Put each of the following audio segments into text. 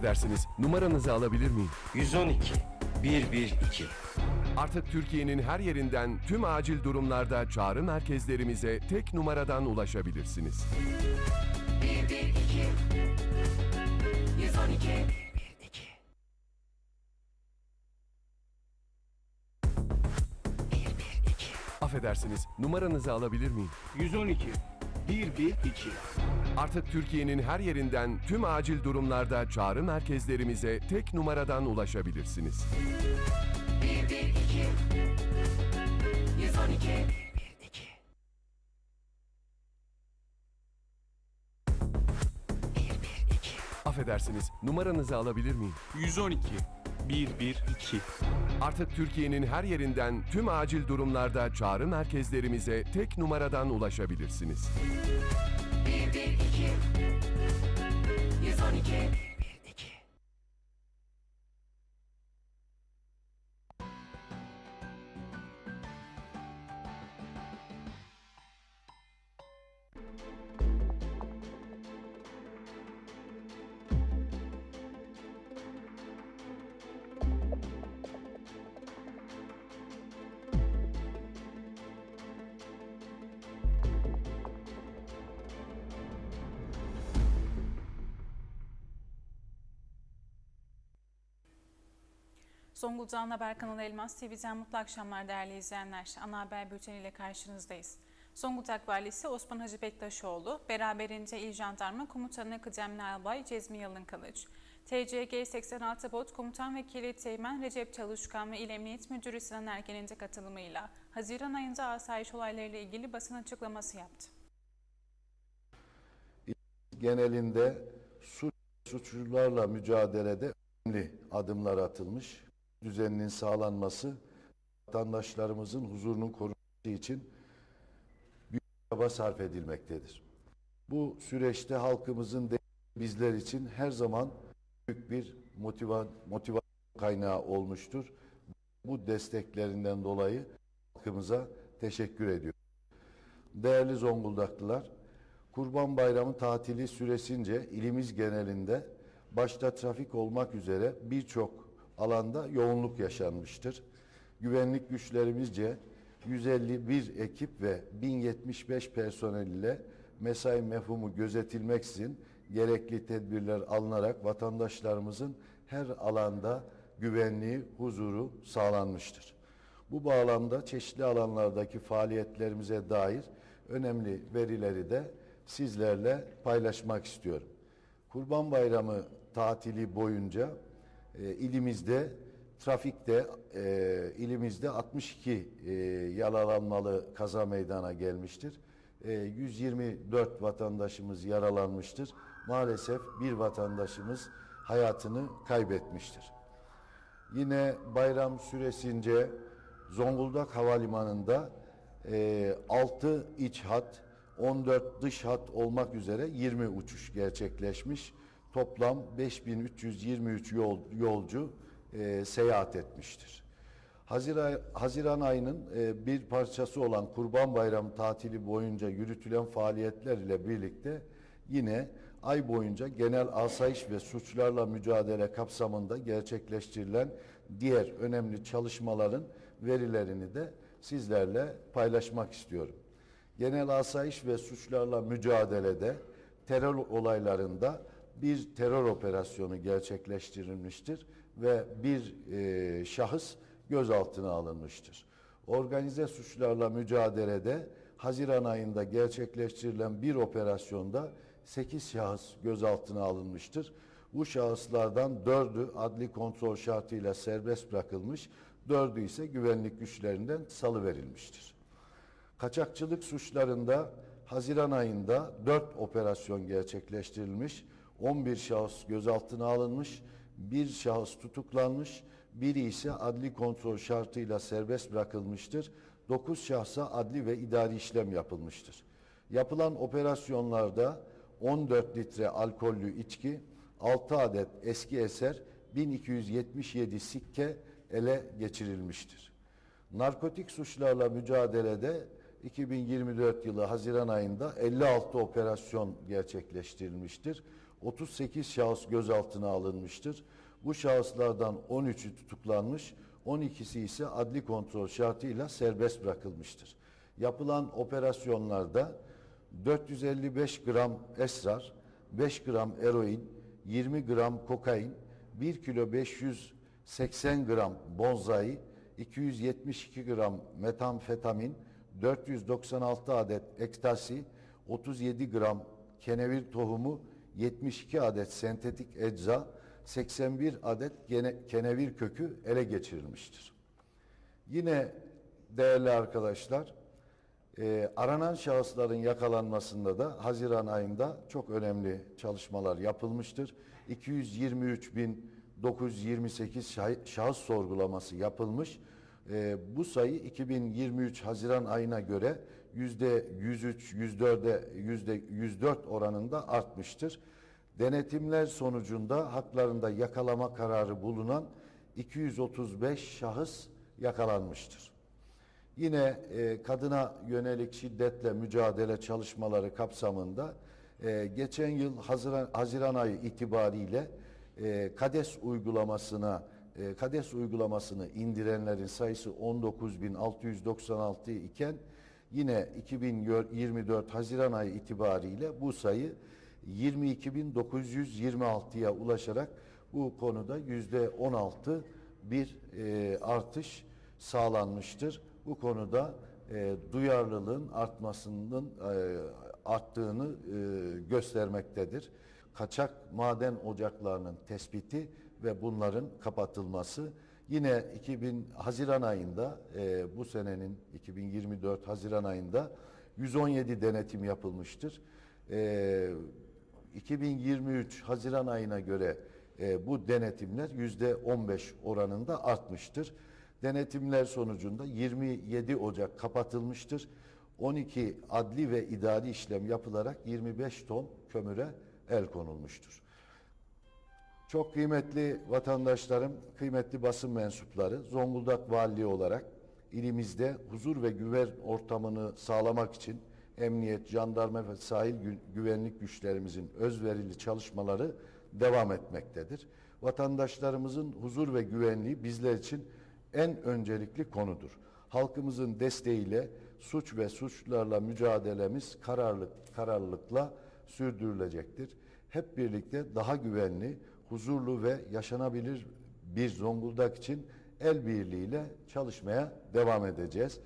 Affedersiniz, numaranızı alabilir miyim? 112 112 Artık Türkiye'nin her yerinden tüm acil durumlarda çağrı merkezlerimize tek numaradan ulaşabilirsiniz. 112 Affedersiniz, numaranızı alabilir miyim? 112 112 Artık Türkiye'nin her yerinden tüm acil durumlarda çağrı merkezlerimize tek numaradan ulaşabilirsiniz. 112 Affedersiniz, numaranızı alabilir miyim? 112 112 Artık Türkiye'nin her yerinden tüm acil durumlarda çağrı merkezlerimize tek numaradan ulaşabilirsiniz. 112 Zonguldak'ın Haber kanalı Elmas TV'den mutlu akşamlar değerli izleyenler. Ana haber bülteniyle karşınızdayız. Zonguldak Valisi Osman Hacı Bektaşoğlu, beraberinde İl Jandarma Komutanı Kıdemli Albay Cezmi Yalın Kılıç, TCG 86 Bot Komutan Vekili Teğmen Recep Çalışkan ve İl Emniyet Müdürü Sinan Ergen'in de katılımıyla Haziran ayında asayiş olaylarıyla ilgili basın açıklaması yaptı. genelinde suç suçlularla mücadelede önemli adımlar atılmış. Düzeninin sağlanması, vatandaşlarımızın huzurunun korunması için büyük çaba sarf edilmektedir. Bu süreçte halkımızın bizler için her zaman büyük bir motiva motivasyon kaynağı olmuştur. Bu desteklerinden dolayı halkımıza teşekkür ediyorum. Değerli Zonguldaklılar, Kurban Bayramı tatili süresince ilimiz genelinde başta trafik olmak üzere birçok alanda yoğunluk yaşanmıştır. Güvenlik güçlerimizce 151 ekip ve 1075 personel ile mesai mefhumu gözetilmeksizin gerekli tedbirler alınarak vatandaşlarımızın her alanda güvenliği, huzuru sağlanmıştır. Bu bağlamda çeşitli alanlardaki faaliyetlerimize dair önemli verileri de sizlerle paylaşmak istiyorum. Kurban Bayramı tatili boyunca e, ilimizde trafikte e, ilimizde 62 e, yaralanmalı kaza meydana gelmiştir. E, 124 vatandaşımız yaralanmıştır. Maalesef bir vatandaşımız hayatını kaybetmiştir. Yine bayram süresince Zonguldak Havalimanı'nda e, 6 iç hat, 14 dış hat olmak üzere 20 uçuş gerçekleşmiş. Toplam 5323 yol, yolcu e, seyahat etmiştir. Haziran, Haziran ayının e, bir parçası olan Kurban Bayramı tatili boyunca yürütülen faaliyetler ile birlikte yine ay boyunca genel asayiş ve suçlarla mücadele kapsamında gerçekleştirilen diğer önemli çalışmaların verilerini de sizlerle paylaşmak istiyorum. Genel asayiş ve suçlarla mücadelede terör olaylarında bir terör operasyonu gerçekleştirilmiştir ve bir e, şahıs gözaltına alınmıştır. Organize suçlarla mücadelede Haziran ayında gerçekleştirilen bir operasyonda 8 şahıs gözaltına alınmıştır. Bu şahıslardan 4'ü adli kontrol şartıyla serbest bırakılmış, 4'ü ise güvenlik güçlerinden salıverilmiştir. Kaçakçılık suçlarında Haziran ayında 4 operasyon gerçekleştirilmiş, 11 şahıs gözaltına alınmış, bir şahıs tutuklanmış, biri ise adli kontrol şartıyla serbest bırakılmıştır. 9 şahsa adli ve idari işlem yapılmıştır. Yapılan operasyonlarda 14 litre alkollü içki, 6 adet eski eser, 1277 sikke ele geçirilmiştir. Narkotik suçlarla mücadelede 2024 yılı Haziran ayında 56 operasyon gerçekleştirilmiştir. 38 şahıs gözaltına alınmıştır. Bu şahıslardan 13'ü tutuklanmış, 12'si ise adli kontrol şartıyla serbest bırakılmıştır. Yapılan operasyonlarda 455 gram esrar, 5 gram eroin, 20 gram kokain, 1 kilo 580 gram bonzai, 272 gram metamfetamin, 496 adet ekstasi, 37 gram kenevir tohumu, 72 adet sentetik ecza, 81 adet gene, kenevir kökü ele geçirilmiştir. Yine değerli arkadaşlar, e, aranan şahısların yakalanmasında da Haziran ayında çok önemli çalışmalar yapılmıştır. 223.928 şah- şahıs sorgulaması yapılmış. E, bu sayı 2023 Haziran ayına göre yüzde 103, 104'e yüzde 104 oranında artmıştır. Denetimler sonucunda haklarında yakalama kararı bulunan 235 şahıs yakalanmıştır. Yine e, kadına yönelik şiddetle mücadele çalışmaları kapsamında e, geçen yıl Haziran, Haziran ayı itibariyle e, KADES uygulamasına e, KADES uygulamasını indirenlerin sayısı 19.696 iken yine 2024 Haziran ayı itibariyle bu sayı 22.926'ya ulaşarak bu konuda yüzde 16 bir e, artış sağlanmıştır. Bu konuda e, duyarlılığın artmasının e, arttığını e, göstermektedir. Kaçak maden ocaklarının tespiti ve bunların kapatılması yine 2000 Haziran ayında e, bu senenin 2024 Haziran ayında 117 denetim yapılmıştır. E, 2023 Haziran ayına göre e, bu denetimler yüzde 15 oranında artmıştır. Denetimler sonucunda 27 Ocak kapatılmıştır. 12 adli ve idari işlem yapılarak 25 ton kömüre el konulmuştur. Çok kıymetli vatandaşlarım, kıymetli basın mensupları, Zonguldak Valiliği olarak ilimizde huzur ve güven ortamını sağlamak için emniyet, jandarma ve sahil gü- güvenlik güçlerimizin özverili çalışmaları devam etmektedir. Vatandaşlarımızın huzur ve güvenliği bizler için en öncelikli konudur. Halkımızın desteğiyle suç ve suçlarla mücadelemiz kararlılık, kararlılıkla sürdürülecektir. Hep birlikte daha güvenli, huzurlu ve yaşanabilir bir Zonguldak için el birliğiyle çalışmaya devam edeceğiz.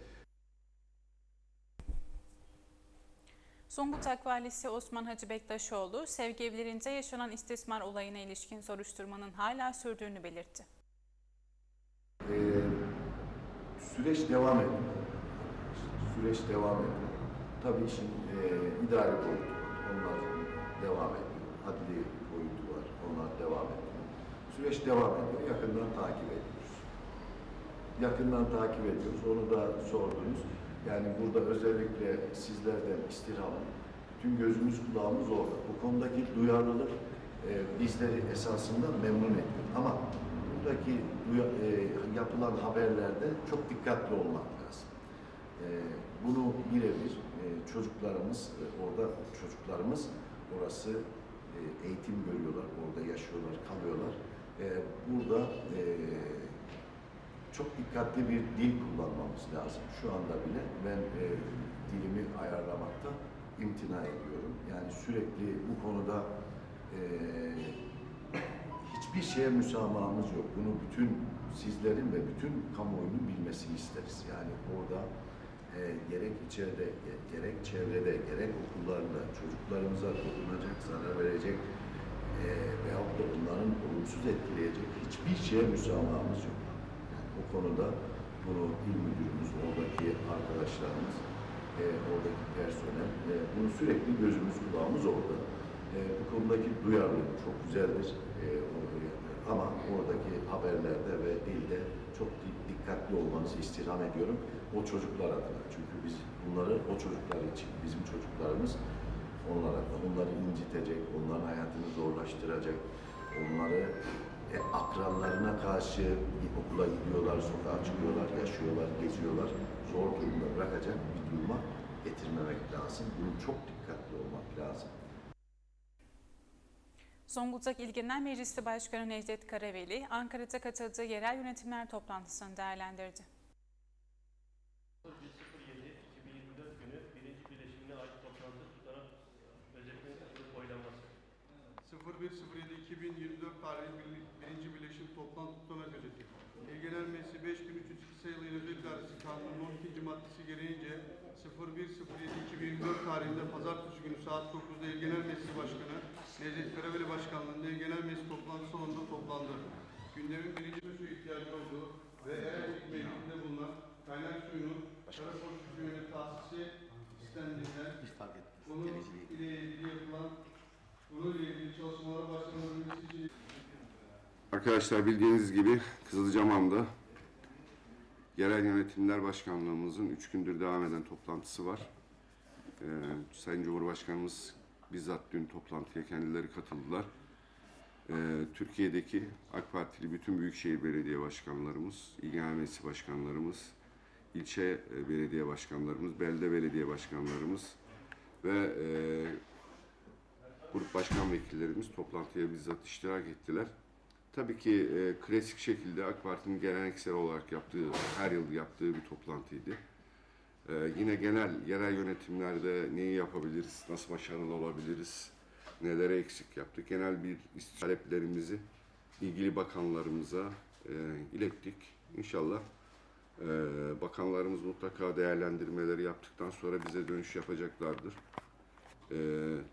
Zonguldak Valisi Osman Hacı Bektaşoğlu, sevgi evlerinde yaşanan istismar olayına ilişkin soruşturmanın hala sürdüğünü belirtti. Ee, süreç devam ediyor. Süreç devam ediyor. Tabii işin e, idari boyutu. Onlar devam ediyor. Adli devam ediyor. Süreç devam ediyor. Yakından takip ediyoruz. Yakından takip ediyoruz. Onu da sordunuz. Yani burada özellikle sizlerden istirhamım. Bütün gözümüz kulağımız orada. Bu konudaki duyarlılık e, bizleri esasında memnun ediyor. Ama buradaki e, yapılan haberlerde çok dikkatli olmak lazım. E, bunu birebir e, çocuklarımız e, orada çocuklarımız orası eğitim görüyorlar, orada yaşıyorlar, kalıyorlar. E, burada e, çok dikkatli bir dil kullanmamız lazım. Şu anda bile ben e, dilimi ayarlamakta imtina ediyorum. Yani sürekli bu konuda e, hiçbir şeye müsamahımız yok. Bunu bütün sizlerin ve bütün kamuoyunun bilmesini isteriz. Yani orada e, gerek içeride, ge- gerek çevrede, gerek okullarda çocuklarımıza dokunacak, zarar verecek e, veyahut da onların olumsuz etkileyecek hiçbir şeye müsamahımız yok. Yani o konuda bunu il müdürümüz, oradaki arkadaşlarımız, e, oradaki personel, e, bunu sürekli gözümüz kulağımız orada. E, bu konudaki duyarlılık çok güzeldir. E, o- ama oradaki haberlerde ve dilde çok di- dikkatli olmanızı istirham ediyorum. O çocuklar adına. Çünkü biz bunları o çocuklar için, bizim çocuklarımız onlar adına. Onları incitecek, onların hayatını zorlaştıracak, onları e, akranlarına karşı okula gidiyorlar, sokağa çıkıyorlar, yaşıyorlar, geziyorlar. Zor durumda bırakacak bir duruma getirmemek lazım. Bunun çok dikkatli olmak lazım. Zonguldak İl Genel Meclisi Başkanı Necdet Karaveli, Ankara'da katıldığı yerel yönetimler toplantısını değerlendirdi. 07-2024 günü birinci bileşimine ait toplantı tutarak özetme oylaması. 01.07.2024 tarihli bir- birinci birleşim toplantı tutanak özeti. İl Genel Meclisi 5302 sayılı İl İdaresi Kanunu'nun 12. maddesi gereğince 01.07.2024 tarihinde pazartesi günü saat 9'da İl Genel Meclisi Başkanı Necdet Karaveli Başkanlığı'nda İl Genel Meclis toplantı salonunda toplandı. Gündemin birinci su ihtiyacı olduğu ve Ereğli mevkinde bulunan kaynak suyunun Karakoç suyunun tahsisi istendiğinden bunun ile ilgili yapılan Bununla ilgili çalışmalara başlanabilmesi için Arkadaşlar bildiğiniz gibi Kızılcamam'da Yerel Yönetimler Başkanlığımızın 3 gündür devam eden toplantısı var. Ee, Sayın Cumhurbaşkanımız bizzat dün toplantıya kendileri katıldılar. Ee, Türkiye'deki AK Partili bütün büyükşehir belediye başkanlarımız, meclisi başkanlarımız, ilçe e, belediye başkanlarımız, belde belediye başkanlarımız ve e, grup başkan vekillerimiz toplantıya bizzat iştirak ettiler. Tabii ki e, klasik şekilde AK Parti'nin geleneksel olarak yaptığı, her yıl yaptığı bir toplantıydı. E, yine genel yerel yönetimlerde neyi yapabiliriz, nasıl başarılı olabiliriz, nelere eksik yaptık. Genel bir taleplerimizi ilgili bakanlarımıza e, ilettik. İnşallah e, bakanlarımız mutlaka değerlendirmeleri yaptıktan sonra bize dönüş yapacaklardır. Ee,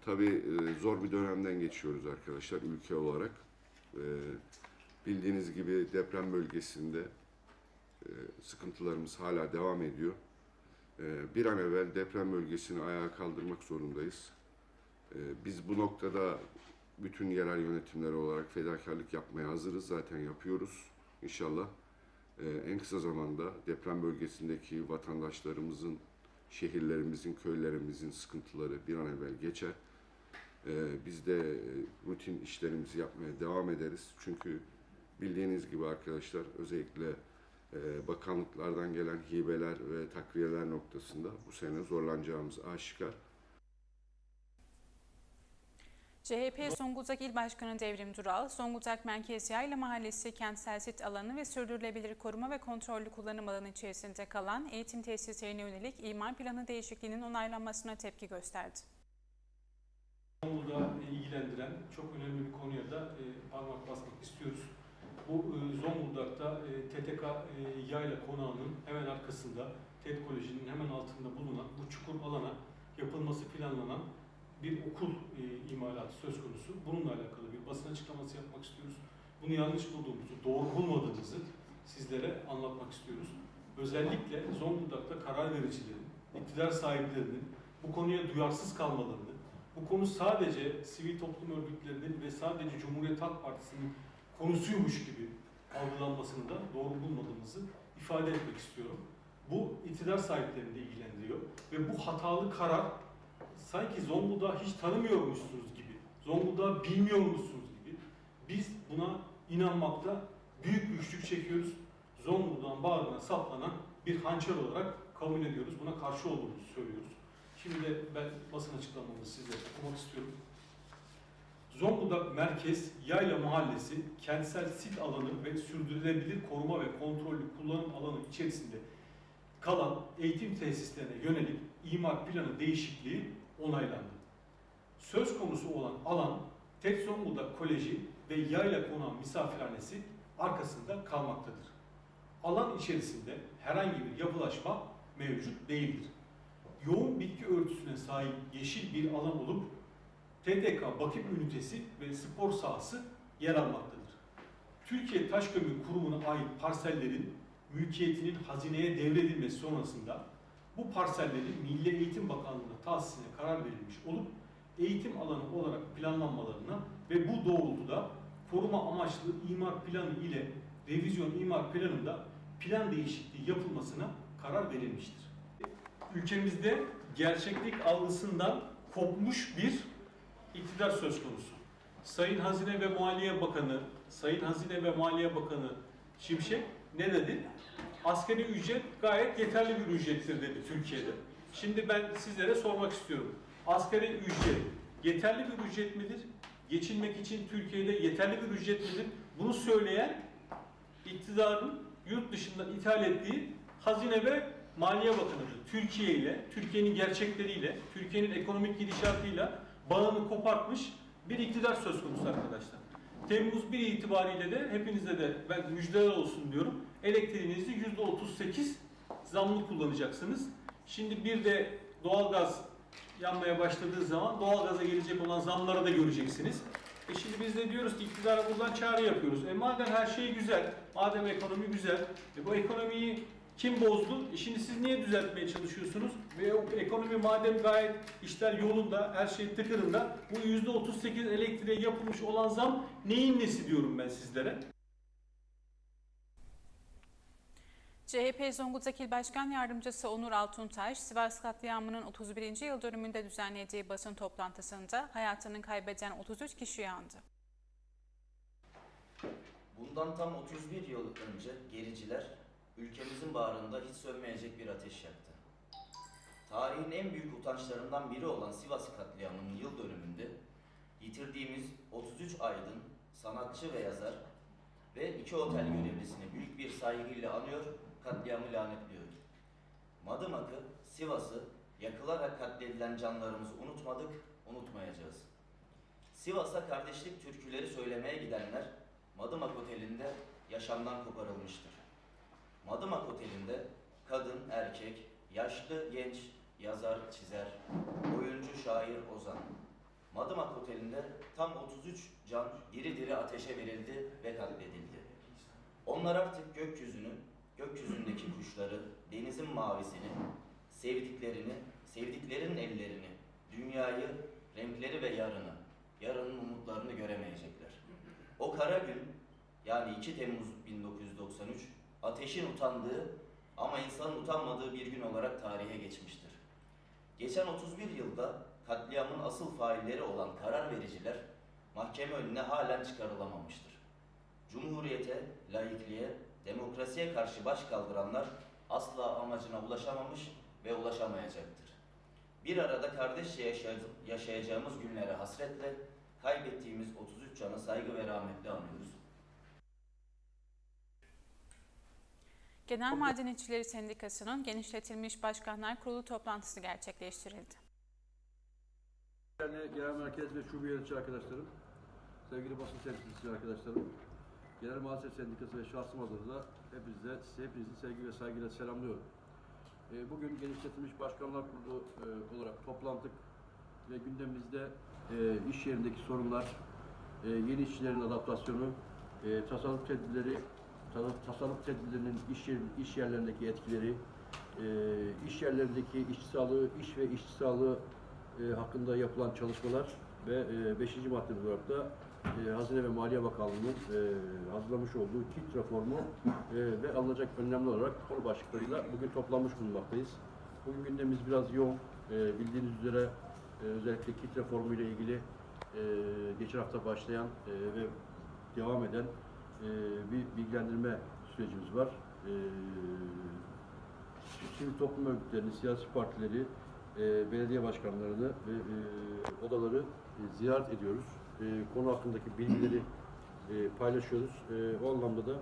tabii e, zor bir dönemden geçiyoruz arkadaşlar ülke olarak. Ee, bildiğiniz gibi deprem bölgesinde e, sıkıntılarımız hala devam ediyor. Ee, bir an evvel deprem bölgesini ayağa kaldırmak zorundayız. Ee, biz bu noktada bütün yerel yönetimler olarak fedakarlık yapmaya hazırız. Zaten yapıyoruz. İnşallah en kısa zamanda deprem bölgesindeki vatandaşlarımızın şehirlerimizin, köylerimizin sıkıntıları bir an evvel geçer. Ee, biz de e, rutin işlerimizi yapmaya devam ederiz. Çünkü bildiğiniz gibi arkadaşlar özellikle e, bakanlıklardan gelen hibeler ve takviyeler noktasında bu sene zorlanacağımız aşikar. CHP Zonguldak İl Başkanı Devrim Dural, Zonguldak Merkez Yayla Mahallesi kentsel sit alanı ve sürdürülebilir koruma ve kontrollü kullanım alanı içerisinde kalan eğitim tesislerine yönelik imar planı değişikliğinin onaylanmasına tepki gösterdi. İstanbul'da ilgilendiren çok önemli bir konuya da e, parmak basmak istiyoruz. Bu e, Zonguldak'ta e, TTK e, Yayla Konağı'nın hemen arkasında, TED Koleji'nin hemen altında bulunan bu çukur alana yapılması planlanan bir okul e, imalatı söz konusu. Bununla alakalı bir basın açıklaması yapmak istiyoruz. Bunu yanlış bulduğumuzu, doğru bulmadığımızı sizlere anlatmak istiyoruz. Özellikle Zonguldak'ta karar vericilerin, iktidar sahiplerinin bu konuya duyarsız kalmalarını, bu konu sadece sivil toplum örgütlerinin ve sadece Cumhuriyet Halk Partisi'nin konusuymuş gibi algılanmasını da doğru bulmadığımızı ifade etmek istiyorum. Bu iktidar sahiplerini de ilgilendiriyor ve bu hatalı karar sanki Zonguldak'ı hiç tanımıyormuşsunuz gibi, Zonguldak'ı bilmiyormuşsunuz gibi biz buna inanmakta büyük güçlük çekiyoruz. Zonguldak'ın bağrına saplanan bir hançer olarak kabul ediyoruz. Buna karşı olduğumuzu söylüyoruz. Şimdi ben basın açıklamamı size okumak istiyorum. Zonguldak Merkez Yayla Mahallesi kentsel sit alanı ve sürdürülebilir koruma ve kontrollü kullanım alanı içerisinde kalan eğitim tesislerine yönelik imar planı değişikliği onaylandı. Söz konusu olan alan Tek Zonguldak Koleji ve Yayla Konağı Misafirhanesi arkasında kalmaktadır. Alan içerisinde herhangi bir yapılaşma mevcut değildir yoğun bitki örtüsüne sahip yeşil bir alan olup TDK bakım ünitesi ve spor sahası yer almaktadır. Türkiye Taşkömür Kurumu'na ait parsellerin mülkiyetinin hazineye devredilmesi sonrasında bu parsellerin Milli Eğitim Bakanlığı'na tahsisine karar verilmiş olup eğitim alanı olarak planlanmalarına ve bu doğrultuda koruma amaçlı imar planı ile revizyon imar planında plan değişikliği yapılmasına karar verilmiştir. Ülkemizde gerçeklik algısından kopmuş bir iktidar söz konusu. Sayın Hazine ve Maliye Bakanı, Sayın Hazine ve Maliye Bakanı Şimşek ne dedi? Asgari ücret gayet yeterli bir ücrettir dedi Türkiye'de. Şimdi ben sizlere sormak istiyorum. Asgari ücret yeterli bir ücret midir? Geçinmek için Türkiye'de yeterli bir ücret midir? Bunu söyleyen iktidarın yurt dışından ithal ettiği Hazine ve Maliye Bakanı'dır. Türkiye ile, Türkiye'nin gerçekleriyle, Türkiye'nin ekonomik gidişatıyla bağını kopartmış bir iktidar söz konusu arkadaşlar. Temmuz 1 itibariyle de hepinize de ben müjdeler olsun diyorum. Elektriğinizi %38 zamlı kullanacaksınız. Şimdi bir de doğalgaz yanmaya başladığı zaman doğalgaza gelecek olan zamları da göreceksiniz. E şimdi biz de diyoruz ki iktidara buradan çağrı yapıyoruz. E madem her şey güzel, madem ekonomi güzel, e bu ekonomiyi kim bozdu? Şimdi siz niye düzeltmeye çalışıyorsunuz? Ve o ekonomi madem gayet işler yolunda, her şey tıkırında, bu %38 elektriğe yapılmış olan zam neyin nesi diyorum ben sizlere? CHP Zonguldak İl Başkan Yardımcısı Onur Altuntaş, Sivas katliamının 31. yıl dönümünde düzenlediği basın toplantısında hayatını kaybeden 33 kişi yandı. Bundan tam 31 yıl önce gericiler ülkemizin bağrında hiç sönmeyecek bir ateş yaktı. Tarihin en büyük utançlarından biri olan Sivas katliamının yıl dönümünde yitirdiğimiz 33 aydın, sanatçı ve yazar ve iki otel görevlisini büyük bir saygıyla anıyor, katliamı lanetliyor. Madımak'ı, Sivas'ı yakılarak katledilen canlarımızı unutmadık, unutmayacağız. Sivas'a kardeşlik türküleri söylemeye gidenler Madımak Oteli'nde yaşamdan koparılmıştır. Madımak Oteli'nde kadın, erkek, yaşlı, genç, yazar, çizer, oyuncu, şair, ozan. Madımak Oteli'nde tam 33 can diri diri ateşe verildi ve katledildi. Onlar artık gökyüzünü, gökyüzündeki kuşları, denizin mavisini, sevdiklerini, sevdiklerinin ellerini, dünyayı, renkleri ve yarını, yarının umutlarını göremeyecekler. O kara gün, yani 2 Temmuz 1993, ateşin utandığı ama insanın utanmadığı bir gün olarak tarihe geçmiştir. Geçen 31 yılda katliamın asıl failleri olan karar vericiler mahkeme önüne halen çıkarılamamıştır. Cumhuriyete, laikliğe, demokrasiye karşı baş kaldıranlar asla amacına ulaşamamış ve ulaşamayacaktır. Bir arada kardeşçe yaşay- yaşayacağımız günlere hasretle kaybettiğimiz 33 canı saygı ve rahmetle anıyoruz. Genel Maden İşçileri Sendikası'nın genişletilmiş başkanlar kurulu toplantısı gerçekleştirildi. Değerli Genel Merkez ve Şube Yönetici arkadaşlarım, sevgili basın temsilcisi arkadaşlarım, Genel Muhasebe Sendikası ve şahsım adına hepinize, hepinizi sevgi ve saygıyla selamlıyorum. Ee, Bugün genişletilmiş başkanlar kurulu e, olarak toplandık ve gündemimizde e, iş yerindeki sorunlar, e, yeni işçilerin adaptasyonu, tasarruf tedbirleri, tasarruf tedbirlerinin iş, yer, iş yerlerindeki etkileri, e, iş yerlerindeki işçi sağlığı, iş ve işçi sağlığı e, hakkında yapılan çalışmalar ve 5. maddemiz olarak da e, Hazine ve Maliye Bakanlığı'nın e, hazırlamış olduğu kit reformu e, ve alınacak önlemler olarak konu başlıklarıyla bugün toplanmış bulunmaktayız. Bugün gündemimiz biraz yoğun. E, bildiğiniz üzere e, özellikle kit reformu ile ilgili e, geçen hafta başlayan e, ve devam eden e, bir bilgilendirme sürecimiz var. E, sivil toplum örgütlerini, siyasi partileri, e, belediye başkanlarını ve e, odaları e, ziyaret ediyoruz. E, konu hakkındaki bilgileri e, paylaşıyoruz. E, o anlamda da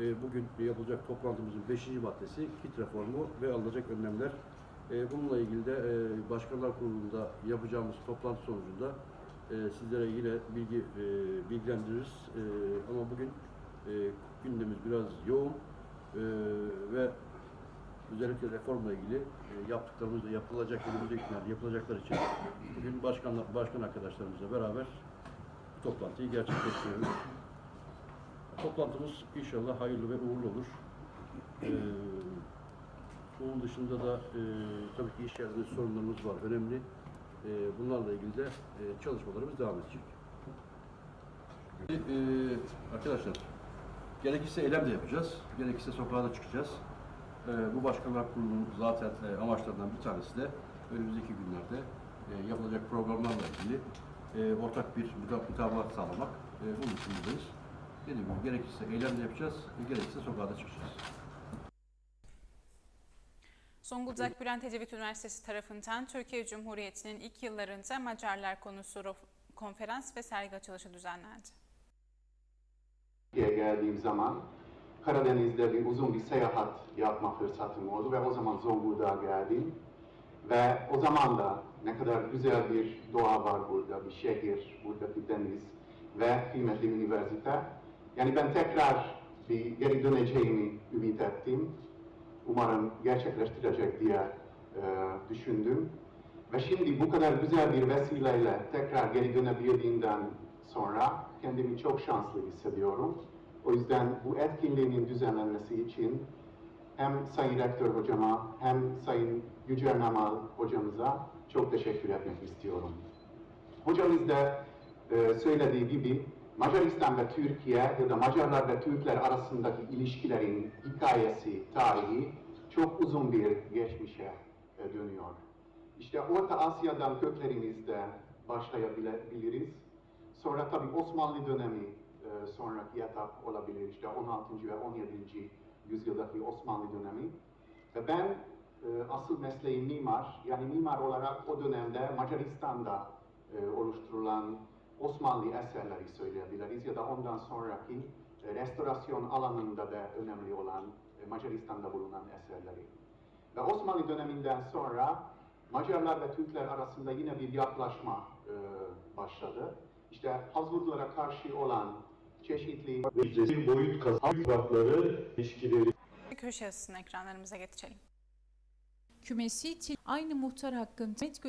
e, bugün yapılacak toplantımızın 5. maddesi kit reformu ve alınacak önlemler. E, bununla ilgili de e, Başkanlar Kurulu'nda yapacağımız toplantı sonucunda e, sizlere yine bilgi e, bilgilendiririz. E, ama bugün e, gündemimiz biraz yoğun e, ve özellikle reformla ilgili e, yaptıklarımız da yapılacak önümüzdeki günlerde yapılacaklar için bugün başkanlar, başkan arkadaşlarımızla beraber bu toplantıyı gerçekleştiriyoruz. Toplantımız inşallah hayırlı ve uğurlu olur. Ee, onun dışında da e, tabii ki iş yerinde sorunlarımız var, önemli. E, bunlarla ilgili de e, çalışmalarımız devam edecek. Ee, arkadaşlar, gerekirse eylem de yapacağız, gerekirse sokağa da çıkacağız. Ee, bu Başkanlar Kurulu'nun zaten e, amaçlarından bir tanesi de önümüzdeki günlerde e, yapılacak programlarla ilgili e, ortak bir muta- mutabakat sağlamak. E, bunun için buradayız. Dediğim gibi gerekirse eylem de yapacağız, e, gerekirse sokağa da çıkacağız. Zonguldak Bülent Ecevit Üniversitesi tarafından Türkiye Cumhuriyeti'nin ilk yıllarında Macarlar konusu konferans ve sergi açılışı düzenlendi. Türkiye'ye geldiğim zaman Karadeniz'de bir uzun bir seyahat yapma fırsatım oldu ve o zaman Zonguldak'a geldim. Ve o zaman da ne kadar güzel bir doğa var burada, bir şehir, buradaki deniz ve kıymetli üniversite. Yani ben tekrar bir geri döneceğimi ümit ettim. Umarım gerçekleştirecek diye e, düşündüm. Ve şimdi bu kadar güzel bir vesileyle tekrar geri dönebildiğimden sonra kendimi çok şanslı hissediyorum. O yüzden bu etkinliğin düzenlenmesi için hem Sayın Rektör hocama hem Sayın Yücel Namal hocamıza çok teşekkür etmek istiyorum. Hocamız da e, söylediği gibi Macaristan ve Türkiye ya da Macarlar ve Türkler arasındaki ilişkilerin hikayesi, tarihi çok uzun bir geçmişe e, dönüyor. İşte Orta Asya'dan köklerimizde başlayabiliriz. Tabii Osmanlı dönemi e, sonraki etap olabilir. İşte 16. ve 17. yüzyıldaki Osmanlı dönemi. Ve ben e, asıl mesleğim mimar. Yani mimar olarak o dönemde Macaristan'da e, oluşturulan Osmanlı eserleri söyleyebiliriz. Ya da ondan sonraki e, restorasyon alanında da önemli olan e, Macaristan'da bulunan eserleri. Ve Osmanlı döneminden sonra Macarlar ve Türkler arasında yine bir yaklaşma e, başladı. İşte Habsburglara karşı olan çeşitli Bir boyut kazanmakları ilişkileri Köşe yazısını ekranlarımıza getirelim. Kümesi aynı muhtar hakkında hizmet